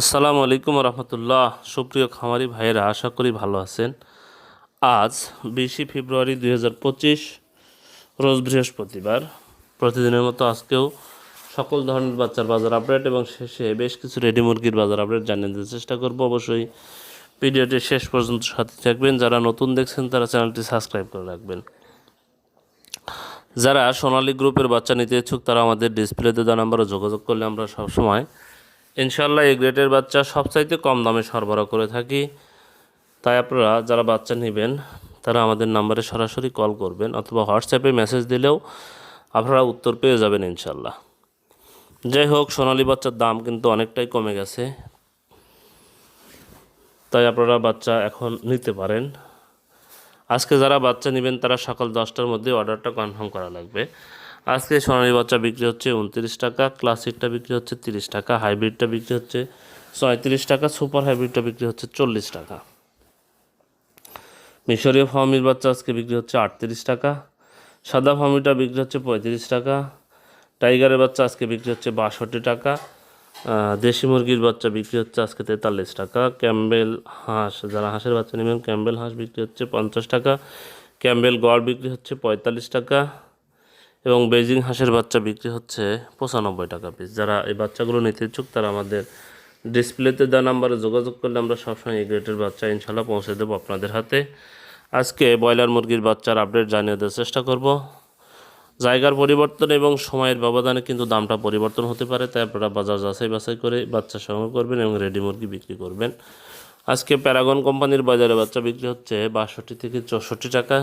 আসসালামু আলাইকুম রহমতুল্লাহ সুপ্রিয় খামারি ভাইয়েরা, আশা করি ভালো আছেন। আজ বিশে ফেব্রুয়ারি দুই হাজার পঁচিশ, রোজ বৃহস্পতিবার। প্রতিদিনের মতো আজকেও সকল ধরনের বাচ্চার বাজার আপডেট এবং শেষে বেশ কিছু রেডি মুরগির বাজার আপডেট জানিয়ে দিতে চেষ্টা করব। অবশ্যই ভিডিওটি শেষ পর্যন্ত সাথে থাকবেন। যারা নতুন দেখছেন, তারা চ্যানেলটি সাবস্ক্রাইব করে রাখবেন। যারা সোনালী গ্রুপের বাচ্চা নিতে ইচ্ছুক, তারা আমাদের ডিসপ্লেতে দেওয়া নাম্বারে যোগাযোগ করলে আমরা সবসময় ইনশাল্লাহ এই গ্রেটের বাচ্চা সবচাইতে কম দামে সরবরাহ করে থাকি। তাই আপনারা যারা বাচ্চা নেবেন, তারা আমাদের নাম্বারে সরাসরি কল করবেন অথবা হোয়াটসঅ্যাপে মেসেজ দিলেও আপনারা উত্তর পেয়ে যাবেন ইনশাল্লাহ যাই হোক, সোনালী বাচ্চার দাম কিন্তু অনেকটাই কমে গেছে। তাই আপনারা বাচ্চা এখন নিতে পারেন। আজকে যারা বাচ্চা নেবেন, তারা সকাল দশটার মধ্যে অর্ডারটা কনফার্ম করা লাগবে। আজকে সোনালী বাচ্চা বিক্রি হচ্ছে উনত্রিশ টাকা ক্লাসিকটা বিক্রি হচ্ছে তিরিশ টাকা হাইব্রিডটা বিক্রি হচ্ছে ছয়ত্রিশ টাকা সুপার হাইব্রিডটা বিক্রি হচ্ছে চল্লিশ টাকা মিশরীয় ফার্মির বাচ্চা আজকে বিক্রি হচ্ছে আটত্রিশ টাকা সাদা ফার্মিটা বিক্রি হচ্ছে পঁয়ত্রিশ টাকা টাইগারের বাচ্চা আজকে বিক্রি হচ্ছে বাষট্টি টাকা দেশি মুরগির বাচ্চা বিক্রি হচ্ছে আজকে তেতাল্লিশ টাকা ক্যাম্বেল হাঁস যারা হাঁসের বাচ্চা নেবেন ক্যাম্বেল হাঁস বিক্রি হচ্ছে পঞ্চাশ টাকা ক্যাম্বেল গড় বিক্রি হচ্ছে পঁয়তাল্লিশ টাকা এবং বেজিং হাঁসের বাচ্চা বিক্রি হচ্ছে পঁচানব্বই টাকা পিস যারা এই বাচ্চাগুলো নিতে ইচ্ছুক, তারা আমাদের ডিসপ্লেতে দেওয়া নাম্বারে যোগাযোগ করলে আমরা সবসময় এই গ্রেটের বাচ্চা ইনশাল্লাহ পৌঁছে দেবো আপনাদের হাতে। আজকে ব্রয়লার মুরগির বাচ্চার আপডেট জানিয়ে দেওয়ার চেষ্টা করব। জায়গার পরিবর্তন এবং সময়ের ব্যবধানে কিন্তু দামটা পরিবর্তন হতে পারে, তাই আপনারা বাজার যাচাই বাছাই করে বাচ্চা সংগ্রহ করবেন এবং রেডি মুরগি বিক্রি করবেন। আজকে প্যারাগন কোম্পানির বাজারে বাচ্চা বিক্রি হচ্ছে বাষট্টি থেকে চৌষট্টি টাকা।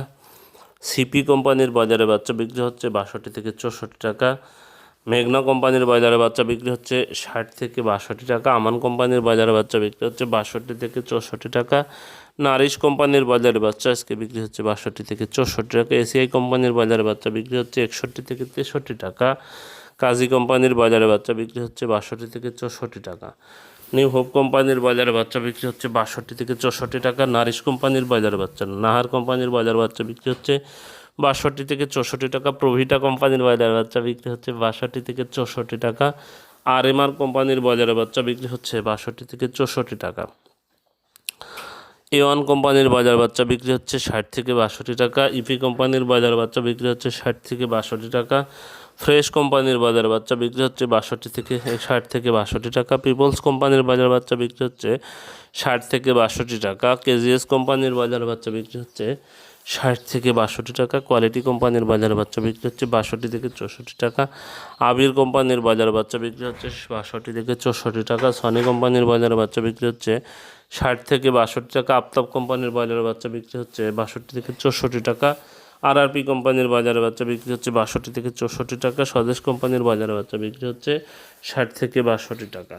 সিপি কোম্পানির বাজারে বাচ্চা বিক্রি হচ্ছে বাষট্টি থেকে চৌষট্টি টাকা। মেঘনা কোম্পানির বাজারে বাচ্চা বিক্রি হচ্ছে ষাট থেকে বাষট্টি টাকা। আমান কোম্পানির বাজারে বাচ্চা বিক্রি হচ্ছে বাষট্টি থেকে চৌষট্টি টাকা। নারিশ কোম্পানির বাজারে বাচ্চা আজকে বিক্রি হচ্ছে বাষট্টি থেকে চৌষট্টি টাকা। এসিআই কোম্পানির বাজারে বাচ্চা বিক্রি হচ্ছে একষট্টি থেকে তেষট্টি টাকা। কাজী কোম্পানির বাজারে বাচ্চা বিক্রি হচ্ছে বাষট্টি থেকে চৌষট্টি টাকা। নিউ হোপ কোম্পানির বাজারে বাচ্চা বিক্রি হচ্ছে বাষট্টি থেকে চৌষট্টি টাকা। নারিশ কোম্পানির বাজারে বাচ্চা নাহার কোম্পানির বাজার বাচ্চা বিক্রি হচ্ছে বাষট্টি থেকে চৌষট্টি টাকা। প্রভিটা কোম্পানির বাজারে বাচ্চা বিক্রি হচ্ছে বাষট্টি থেকে চৌষট্টি টাকা। আর এম আর কোম্পানির বাজারে বাচ্চা বিক্রি হচ্ছে বাষট্টি থেকে চৌষট্টি টাকা। এ ওয়ান কোম্পানির বাজার বাচ্চা বিক্রি হচ্ছে ষাট থেকে বাষট্টি টাকা। ইপি কোম্পানির বাজার বাচ্চা বিক্রি হচ্ছে ষাট থেকে বাষট্টি টাকা। ফ্রেশ কোম্পানির বাজার বাচ্চা বিক্রি হচ্ছে বাষট্টি থেকে ষাট থেকে বাষট্টি টাকা, পিপলস কোম্পানির বাজার বাচ্চা বিক্রি হচ্ছে ষাট থেকে বাষট্টি টাকা, কেজিএস কোম্পানির বাজার বাচ্চা বিক্রি হচ্ছে ষাট থেকে বাষট্টি টাকা, কোয়ালিটি কোম্পানির বাজার বাচ্চা বিক্রি হচ্ছে বাষট্টি থেকে চৌষট্টি টাকা, আবির কোম্পানির বাজার বাচ্চা বিক্রি হচ্ছে বাষট্টি থেকে চৌষট্টি টাকা, সনি কোম্পানির বাজার বাচ্চা বিক্রি হচ্ছে ষাট থেকে বাষট্টি টাকা আফতাব কোম্পানির বাজারে বাচ্চা বিক্রি হচ্ছে বাষট্টি থেকে চৌষট্টি টাকা আরআরপি কোম্পানির বাজারে বাচ্চা বিক্রি হচ্ছে বাষট্টি থেকে চৌষট্টি টাকা, স্বদেশ কোম্পানির বাজারে বাচ্চা বিক্রি হচ্ছে ষাট থেকে বাষট্টি টাকা।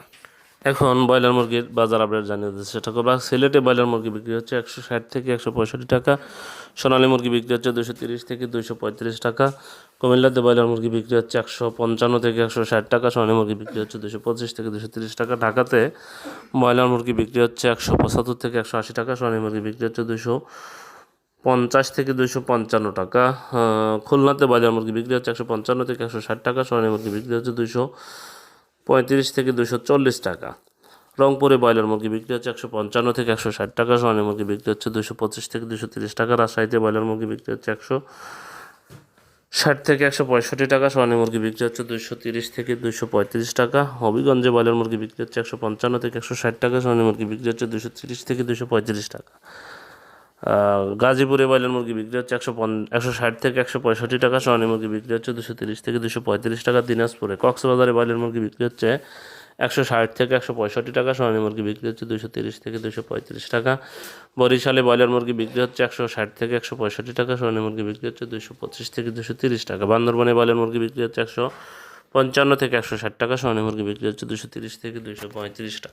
এখন ব্রয়লার মুরগির বাজার আপডেট জানিয়ে দিচ্ছে। সেটা করব। সিলেটে ব্রয়লার মুরগি বিক্রি হচ্ছে একশো ষাট থেকে একশো পঁয়ষট্টি টাকা, সোনালী মুরগি বিক্রি হচ্ছে দুশো তিরিশ থেকে দুশো পঁয়ত্রিশ টাকা, কুমিল্লাতে ব্রয়লার মুরগি বিক্রি হচ্ছে একশো পঞ্চান্ন থেকে একশো ষাট টাকা, সোনালী মুরগি বিক্রি হচ্ছে দুশো পঁচিশ থেকে দুশো তিরিশ টাকা। ঢাকাতে ব্রয়লার মুরগি বিক্রি হচ্ছে একশো পঁচাত্তর থেকে একশো আশি টাকা, সোনালী মুরগি বিক্রি হচ্ছে দুশো পঞ্চাশ থেকে দুশো পঞ্চান্ন টাকা। খুলনাতে বাজার মুরগি বিক্রি হচ্ছে একশো পঞ্চান্ন থেকে একশো ষাট টাকা, সোনালী মুরগি বিক্রি হচ্ছে দুশো পঁয়ত্রিশ থেকে দুশো চল্লিশ টাকা। রংপুরে ব্রয়লার মুরগি বিক্রি হচ্ছে একশো পঞ্চান্ন থেকে একশো ষাট টাকা, সোনালী মুরগি বিক্রি হচ্ছে দুশো পঁচিশ থেকে দুশো তিরিশ টাকা, রাজশাহীতে ব্রয়লার মুরগি বিক্রি হচ্ছে একশো ষাট থেকে একশো পঁয়ষট্টি টাকা, সোনালী মুরগি বিক্রি হচ্ছে দুশো তিরিশ থেকে দুশো পঁয়ত্রিশ টাকা। হবিগঞ্জে ব্রয়লার মুরগি বিক্রি হচ্ছে একশো পঞ্চান্ন থেকে একশো ষাট টাকা, সোনালী মুরগি বিক্রি হচ্ছে দুশো তিরিশ থেকে দুশো পঁয়ত্রিশ টাকা। গাজীপুরে ব্রয়লার মুরগি বিক্রি হচ্ছে একশো একশো ষাট থেকে একশো পঁয়ষট্টি টাকা সোনালী মুরগি বিক্রি হচ্ছে দুশো তিরিশ থেকে দুশো পঁয়ত্রিশ টাকা, দিনাজপুরে কক্সবাজারে ব্রয়লার মুরগি বিক্রি হচ্ছে একশো ষাট থেকে একশো পঁয়ষট্টি টাকা সোনালী মুরগি বিক্রি হচ্ছে দুশো তিরিশ থেকে দুশো পঁয়ত্রিশ টাকা। বরিশালে ব্রয়লার মুরগি বিক্রি হচ্ছে একশো ষাট থেকে একশো পঁয়ষট্টি টাকা সোনালী মুরগি বিক্রি হচ্ছে দুশো পঁচিশ থেকে দুশো তিরিশ টাকা। বান্দরবনে ব্রয়লার মুরগি বিক্রি হচ্ছে একশো পঞ্চান্ন থেকে একশো ষাট টাকা সোনালী মুরগি বিক্রি হচ্ছে দুশো তিরিশ থেকে দুশো পঁয়ত্রিশ টাকা।